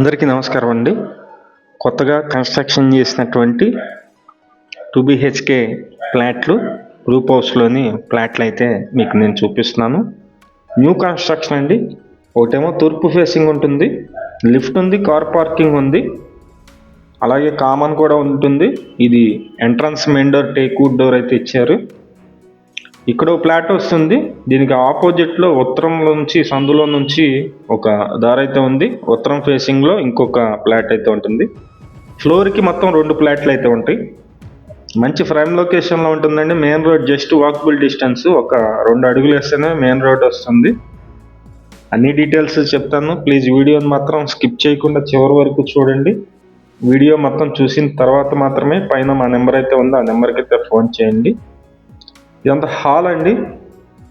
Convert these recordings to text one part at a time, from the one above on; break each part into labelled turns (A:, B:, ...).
A: అందరికీ నమస్కారం అండి. కొత్తగా కన్స్ట్రక్షన్ చేసినటువంటి టూ బిహెచ్కే ఫ్లాట్లు గ్రూప్ హౌస్లోని ఫ్లాట్లు అయితే మీకు నేను చూపిస్తున్నాను. న్యూ కన్స్ట్రక్షన్ అండి. ఒకటేమో తూర్పు ఫేసింగ్ ఉంటుంది లిఫ్ట్ ఉంది కార్ పార్కింగ్ ఉంది. అలాగే కామన్ కూడా ఉంటుంది. ఇది entrance main door teakwood door అయితే ఇచ్చారు. ఇక్కడ ప్లాట్ వస్తుంది. దీనికి ఆపోజిట్లో ఉత్తరం నుంచి సందులో నుంచి ఒక దారి అయితే ఉంది. ఉత్తరం ఫేసింగ్లో ఇంకొక ఫ్లాట్ అయితే ఉంటుంది. ఫ్లోర్కి మొత్తం రెండు ఫ్లాట్లు అయితే ఉంటాయి. మంచి ప్రైమ్ లొకేషన్లో ఉంటుందండి. Main road just walkable distance ఒక రెండు అడుగులు వేస్తేనే మెయిన్ రోడ్ వస్తుంది. అన్ని డీటెయిల్స్ చెప్తాను. ప్లీజ్ వీడియోని మాత్రం స్కిప్ చేయకుండా చివరి వరకు చూడండి. వీడియో మొత్తం చూసిన తర్వాత మాత్రమే పైన మా నెంబర్ అయితే ఉందో. ఆ నెంబర్కి అయితే ఫోన్ చేయండి. ఇదంతా హాల్ అండి.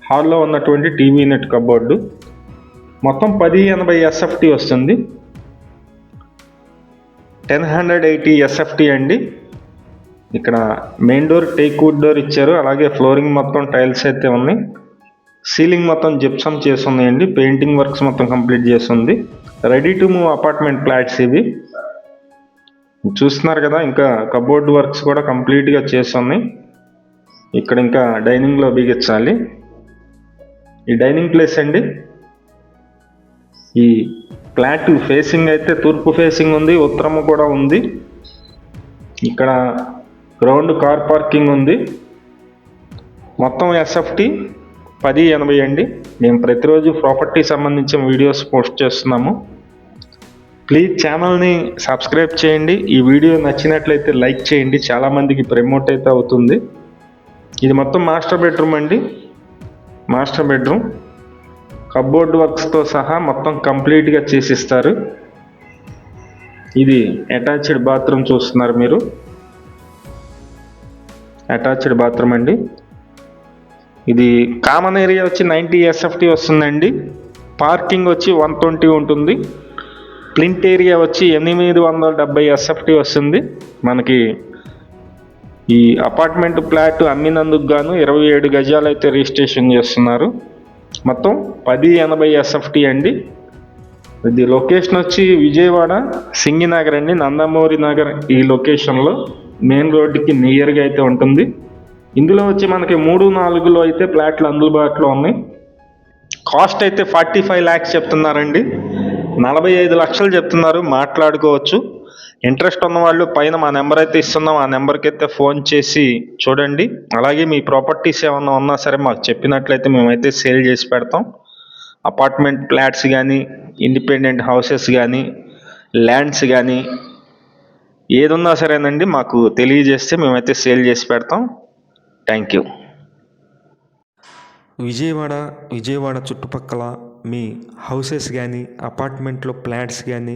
A: హాల్లో ఉన్నటువంటి టీవీ నెట్ కబోర్డు. మొత్తం పది ఎనభై ఎస్ఎఫ్టీ వస్తుంది. టెన్ హండ్రెడ్ ఎయిటీ ఎస్ఎఫ్టీ అండి. ఇక్కడ main door teak wood door ఇచ్చారు. అలాగే ఫ్లోరింగ్ మొత్తం టైల్స్ అయితే ఉన్నాయి. సీలింగ్ మొత్తం జిప్సమ్ చేసి పెయింటింగ్ వర్క్స్ మొత్తం కంప్లీట్ చేస్తుంది ready to move apartment flats ఇవి. చూస్తున్నారు కదా ఇంకా కబోర్డ్ వర్క్స్ కూడా కంప్లీట్గా చేసి ఉన్నాయి. ఇక్కడ ఇంకా డైనింగ్లో బిగించాలి. ఈ డైనింగ్ ప్లేస్ అండి. ఈ ఫ్లాట్ ఫేసింగ్ అయితే తూర్పు ఫేసింగ్ ఉంది ఉత్తరము కూడా ఉంది. ఇక్కడ గ్రౌండ్ కార్ పార్కింగ్ ఉంది. మొత్తం ఎస్ఎఫ్టి పది ఎనభై అండి. మేము ప్రతిరోజు ప్రాపర్టీ సంబంధించిన వీడియోస్ పోస్ట్ చేస్తున్నాము. ప్లీజ్ ఛానల్ని సబ్స్క్రైబ్ చేయండి. ఈ వీడియో నచ్చినట్లయితే లైక్ చేయండి. చాలామందికి ప్రమోట్ అయితే అవుతుంది. ఇది మొత్తం మాస్టర్ బెడ్రూమ్ అండి. Master bedroom. కబోర్డ్ వర్క్స్తో సహా మొత్తం కంప్లీట్గా చేసిస్తారు. ఇది అటాచ్డ్ బాత్రూమ్ చూస్తున్నారు మీరు. అటాచ్డ్ బాత్రూమ్ అండి. ఇది కామన్ ఏరియా వచ్చి నైంటీ ఎస్ఎఫ్టీ వస్తుందండి. పార్కింగ్ వచ్చి వన్ ట్వంటీ ఉంటుంది. ప్లింట్ ఏరియా వచ్చి ఎనిమిది వందల డెబ్బై ఎస్ఎఫ్టీ వస్తుంది. మనకి ఈ అపార్ట్మెంట్ ఫ్లాట్ అమ్మినందుకు గాను ఇరవై ఏడు గజాలు అయితే రిజిస్ట్రేషన్ చేస్తున్నారు. మొత్తం పది ఎనభై ఎస్ఎఫ్టీ అండి. ఇది లొకేషన్ వచ్చి విజయవాడ సింగినగర్ అండి. నందమూరి నగర్ ఈ లొకేషన్లో మెయిన్ రోడ్డుకి నియర్గా అయితే ఉంటుంది. ఇందులో వచ్చి మనకి మూడు నాలుగులో అయితే ఫ్లాట్లు అందుబాటులో ఉన్నాయి. కాస్ట్ అయితే ఫార్టీ ఫైవ్ ల్యాక్స్ చెప్తున్నారండి. నలభై ఐదు లక్షలు చెప్తున్నారు. మాట్లాడుకోవచ్చు. ఇంట్రెస్ట్ ఉన్న వాళ్ళు పైన మా నెంబర్ అయితే ఇస్తున్నాం. ఆ నెంబర్కి అయితే ఫోన్ చేసి చూడండి. అలాగే మీ ప్రాపర్టీస్ ఏమన్నా ఉన్నా సరే మాకు చెప్పినట్లయితే మేమైతే సేల్ చేసి పెడతాం. అపార్ట్మెంట్ ఫ్లాట్స్ కానీ ఇండిపెండెంట్ హౌసెస్ కానీ ల్యాండ్స్ కానీ ఏదున్నా సరేనండి మాకు తెలియజేస్తే మేమైతే సేల్ చేసి పెడతాం. Thank you.
B: విజయవాడ విజయవాడ చుట్టుపక్కల మీ హౌసెస్ కానీ అపార్ట్మెంట్లో ఫ్లాట్స్ కానీ